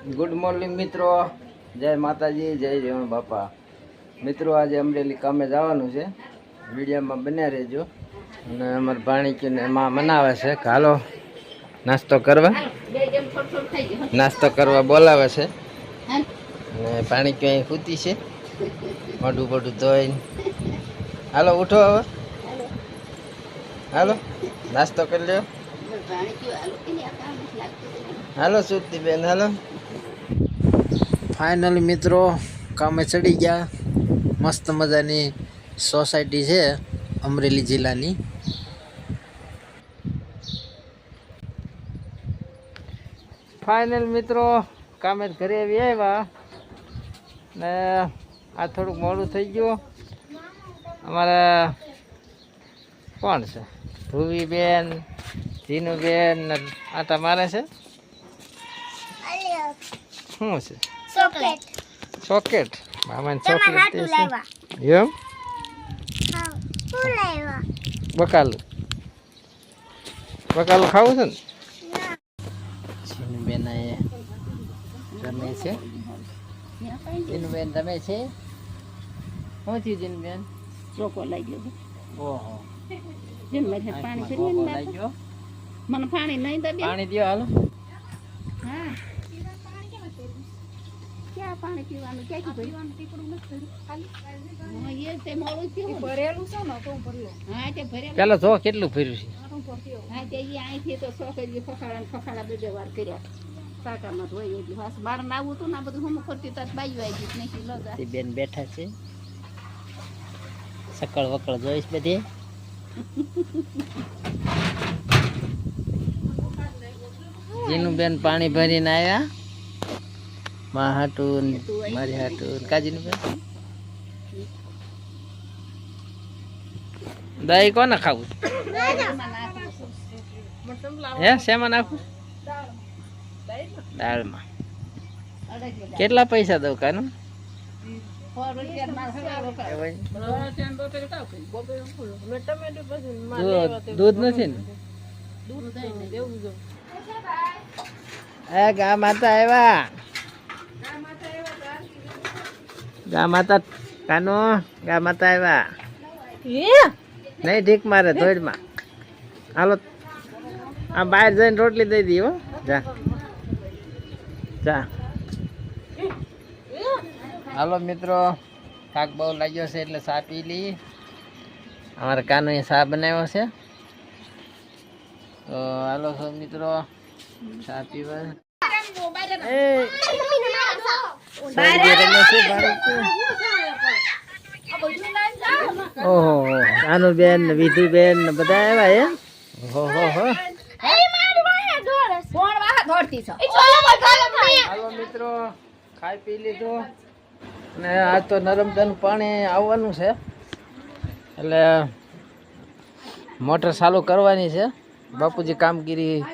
Good morning મિત્રો. જય માતાજી, જય રેવણ બાપા. મિત્રો, આજે અમરેલી કામે જવાનું છે. વિડીયોમાં બન્યા રહેજો. અને અમારા ભાણીકીને એમાં મનાવે છે કે હાલો, નાસ્તો કરવા. નાસ્તો કરવા બોલાવે છે. અને ભાણીકી અહીં સૂતી છે. મોઢું મોઢું ધોઈને. હાલો, ઉઠો હવે. હાલો, નાસ્તો કરી લ્યો. હાલો સુરતી બેન હાલો. ફાઇનલી મિત્રો કામે ચડી ગયા. મસ્ત મજાની સોસાયટી છે અમરેલી જિલ્લાની. ફાઇનલ મિત્રો કામે ઘરે આવી આવ્યા. ને આ થોડુંક મોડું થઈ ગયું. અમારા કોણ છે? ધ્રુવીબેન જીનુબેન આટા મારે છે? શું છે? ચોકલેટ ચોકેટ મામાને ચોકલેટ એમ બકાલું. બકાલું ખાવું છે ને? ના જીનુબેન અહીંયા રમે છે. જીનુબેન રમે છે. શું થયું જીનુબેન ચોકો લાગ્યો ગયો ઓહો. જીન મેં પાણી. મને પાણી નહીં દે પાણી દ્યો હાલો. હા. ક્યાં પાણી પીવાનું ક્યાંથી ભર્યું? હા, એ તે મોડું થયું ને. હા, તે ભરેલું. પેલા જો કેટલું ફર્યું છે હા, તે ઈ અહીંથી તો છોકરીઓ ફફાડા ફફાડા બે બે વાર કર્યા. ટાંકામાં ધોઈ એટલું. હતું ને બધું હમ કરતી તાર બાયું આવી ગયું. નહીં લો તે બેન બેઠા છે સકળ વકળ જોઈશ બધી જીનું બેન પાણી ભરીને આવ્યા મા હાટુન મારી હાટુન કાજીનું બેન દહીં કોને ખાવું હે શેમાં નાખું? દાળમાં. કેટલા પૈસા દઉં કાનું? દૂધ નથી ને? દૂધ ગામ હતા આવ્યા ગા માતા કાનો? ગા માતા આવ્યા? નહીં ઠીક મારે ધોઈડમાં હાલો આ બહાર જઈને રોટલી દઈ દી હો. જા. જા. હાલો મિત્રો. થાક બહુ લાગ્યો છે એટલે સા પી લઈ અમારે કાનો સા બનાવ્યો છે. તો હાલો છો મિત્રો સા પીવા. ઓહો આનું બેન ને વિધુ બેન ને બધા આવ્યા એમ? હો હો. હો હાલો મિત્રો ખાઈ પી લીધું. અને આજ તો નરમદાનું પાણી આવવાનું છે. એટલે મોટર ચાલુ કરવાની છે. બાપુજી કામગીરી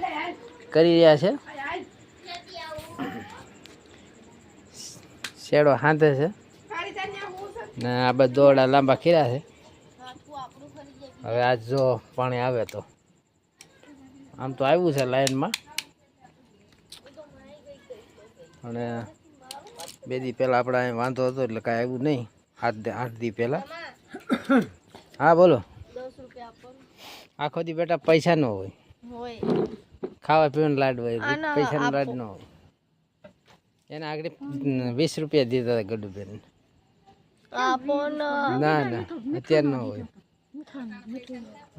કરી રહ્યા છે. શેડો હાંધે છે. ને આ બધા દોરડા લાંબા ખીરા છે. હવે આજ જો પાણી આવે તો. આમ તો આવ્યું છે લાઈનમાં. અને બે દી પહેલાં આપણે અહીં વાંધો હતો એટલે કાંઈ આવ્યું નહીં. આઠ દી- આઠ દી પહેલાં. હા બોલો. આખો દી બેટા પૈસા ન હોય. ખાવા પીવાનું લાડ હોય પૈસાનો લાડ ન હોય. એને આગળ વીસ રૂપિયા દીધા હતા ગડુબેન ના ના અત્યારે ન હોય.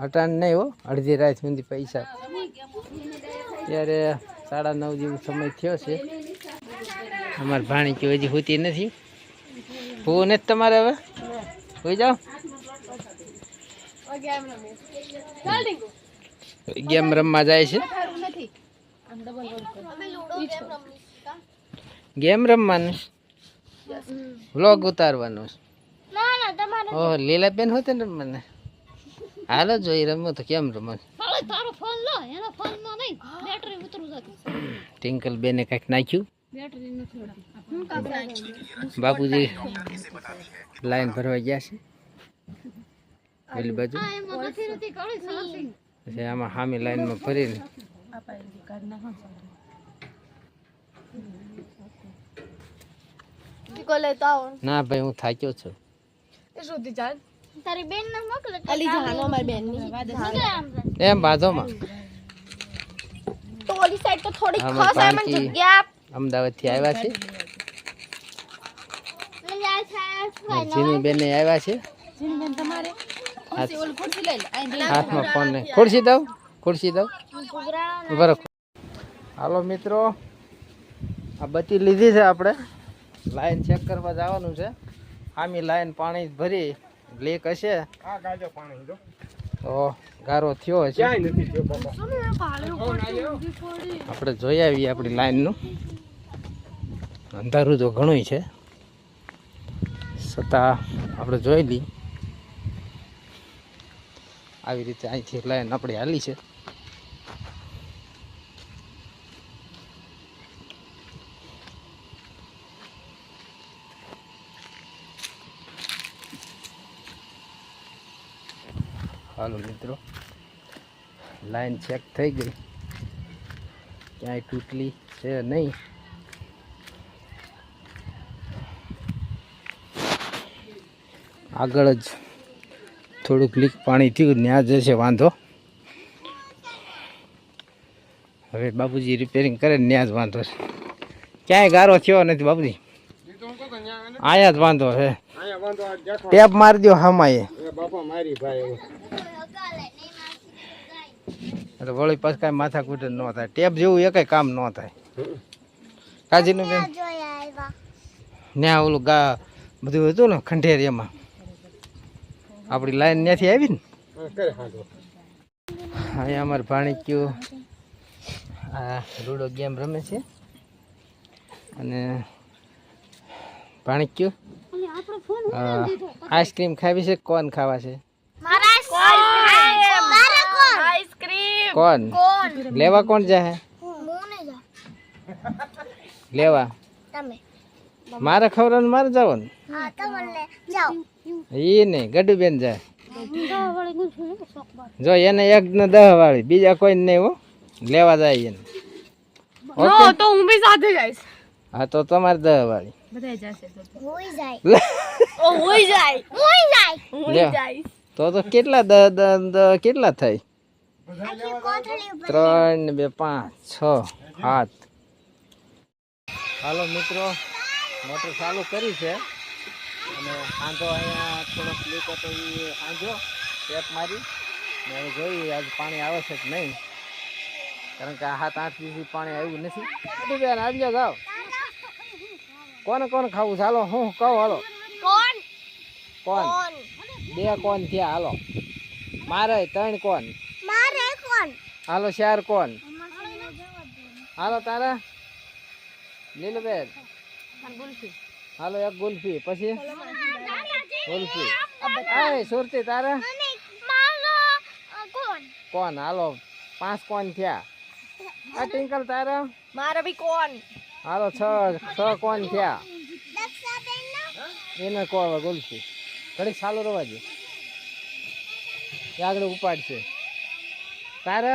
અટાણ નહીં હો અડધી રાત સુધી પૈસા. ત્યારે સાડા નવ જેવો સમય થયો છે. અમારે ભાણી કે હજી હોતી નથી. હોવું નથી તમારે હવે? હોઈ જાઓ. ગેમ રમવા જાય છે. ગેમ રમવાનું વ્લોગ ઉતારવાનો ઓહ ના ના તમારે લીલાબેન હોતે ને રમવાને. હાલો જોઈ રમો તો કેમ રમો તારો ફોન લો એનો ફોનમાં નહીં બેટરી ઉતરું જતી. ટિંકલ બેને કંઈક નાખ્યું? બેટરી નથી ઉતરતી. બાપુજી લાઈન ભરવા ગયા છે? પેલી બાજુ? એમાં નથી રહેતી કાળી સાસી. પછી આમાં સામી લાઈનમાં ફરીને ઈકો લેતો આવો. ના ભાઈ હું થાક્યો છું. એ સુધી જાન તારી બેન ને મોકલે અલી જાનો અમારી બેનની. એમ બાજુમાં. તો ઓલી સાઈડ તો થોડી ખાસ પાણકી જગ્યા અમદાવાદથી આવ્યા છે. જીની બેન આવ્યા છે. જીની બેન તમારે? ખુરશી ઓલી ખુરશી લઈ લે. અહીં પેલા હાથમાં ફોન ને ખુરશી દઉં? ખુરશી દઉં? બરાબર હાલો મિત્રો આ બત્તી લીધી છે આપણે. લાઈન ચેક કરવા જવાનું છે. આમી લાઈન પાણી ભરી લીક હશે. તો ગારો થયો હશે. આપણે જોઈ આવીએ આપણી લાઈનનું. અંધારું તો ઘણું છે. છતાં આપણે જોઈ લઈ આવી રીતે અહીંથી લાઈન આપણી હાલી છે. હાલો મિત્રો. લાઈન ચેક થઈ ગઈ. ક્યાંય તૂટલી છે નહીં. આગળ જ થોડુંક લીક પાણી થયું, ત્યાં જશે વાંધો. હવે બાપુજી રિપેરિંગ કરે ત્યાં જ વાંધો છે. ક્યાંય ગારો થયો નથી બાપુજી. અહીંયા જ વાંધો છે. ટેપ મારી દો મારી તો વળી પાછું કાંઈ માથા કૂટે ન થાય. ટેપ જેવું એ કાંઈ કામ ન થાય. કાજીનું બેન ત્યાં ઓલું ગા બધું હતું ને ખંડેર એમાં. આપણી લાઈન ત્યાંથી આવી ને? અહીંયા અમારે ભાણીક્યું આ રૂડો ગેમ રમે છે. અને ભાણીક્યું આઈસ્ક્રીમ ખાવી છે કોણ ખાવા છે? કોણ લેવા કોણ જાહે? હું લેવા. મારે ખવડાવવાનું મારે જાવ ઈ નઈ લે. એ નહીં ગડુ બેન જાય જો એને એક ને દહ વાળી બીજા કોઈ નહીં હો. લેવા જાય એને. તો હું બી સાથે જઈશ. હા તો તમારે દહ વાળી જશે તો હોઈ જાય. ઓ હોઈ જાય. હોઈ જાય. લે. જઈશ તો તો કેટલા દ દહ કેટલા ઉપર ત્રણ બે પાંચ છ સાત. હાલો મિત્રો મોટર ચાલુ કરી છે. અને આંધો અહીંયા થોડોક લીક હતો એ આંધો ટેપ મારી. ને હવે જોઈએ આજે પાણી આવે છે કે નહીં. કારણ કે આ સાત આઠ દિવસથી પાણી આવ્યું નથી. બેન આવી જાઓ. કોને કોને ખાવું છે? હાલો હું કહું હાલો. કોણ? કોણ? કોણ? બે કોણ થયા હાલો. મારે ત્રણ કોણ. મારે કોણ? હાલો ચાર કોણ. હાલો તારા? લીલુબેન હાલો એક ગુલ્ફી. પછી? ગુલ્ફી. આય સુરતી તારા? મારો કોણ? કોણ? હાલો પાંચ કોણ થયા. આ ટિંકલ તારા? મારે બી કોણ. હાલો છ છ કોણ થયા? એને કો હવે ગુલ્ફી ઘડીક ચાલુ રહેવા દે. આગળ ઉપાડશે. તારે?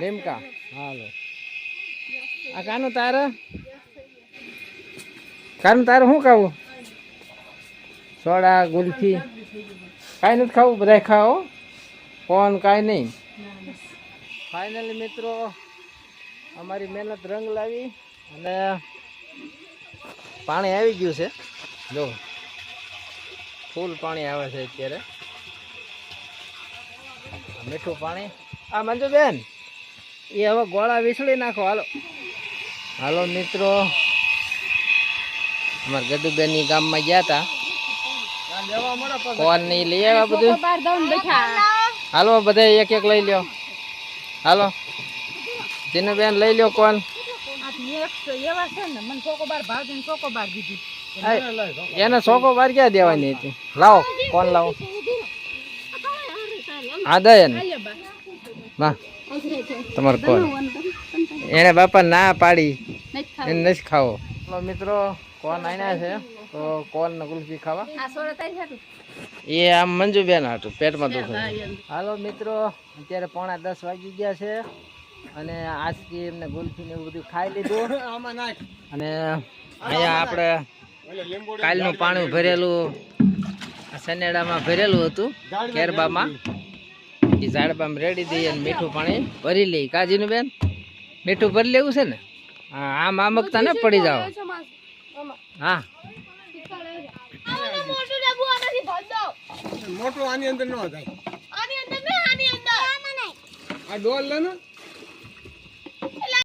લીમકા. હાલો. આ કાનું તારે? કાનું તારે શું ખાવું? સોડા ગુલ્ફી કાંઈ નથી ખાવું? બધા ખાઓ? કોણ કાંઈ નહીં? ફાઇનલી મિત્રો અમારી મહેનત રંગ લાવી અને પાણી આવી ગયું છે. જો ફૂલ પાણી આવે છે અત્યારે. મીઠું પાણી. આ મંજુબેન એ હવે ગોળા વીસળી નાખો. હાલો. હાલો મિત્રો. અમારા ગદુબેનની ગામમાં ગયા હતા કોણ નહીં લઈ આવ્યા બધું? હાલો. બધા એક એક લઈ લ્યો. હાલો. જીનુબેન લઈ લ્યો કોણ એવા છે ને મને ચોકો બાર ભાવ દઈને ચોકો દીધી. એને સોકો ક્યાં દેવાની હતી? લાવો કોણ લાવો. આ દે એને. ના તમારે કોણ એને બાપા ના પાડી. એને નથી ખાવો. મિત્રો કોણ આવ્યા છે તો કોણ ને ગુલ્ફી ખાવા. એ આમ મંજુબેન હતું પેટમાં દુખે. હાલો મિત્રો અત્યારે પોણા દસ વાગી ગયા છે. અને આઈસ્ક્રીમ ને ગુલ્ફી ને એવું બધું ખાઈ લીધું. આમાં નાખ. અને અહીંયા આપણે કાલનું પાણી ભરેલું આ સનેડામાં ભરેલું હતું કેરબામાં. એ ઝાડબામાં રેડી દઈએ અને મીઠું પાણી ભરી લઈએ કાજીનું બેન મીઠું ભરી લેવું છે ને? હા આમ આમકતા ને પડી જાવ હા. મોટું આની અંદર ન થાય. આની અંદર આની અંદર. આ ડોલ લે ને.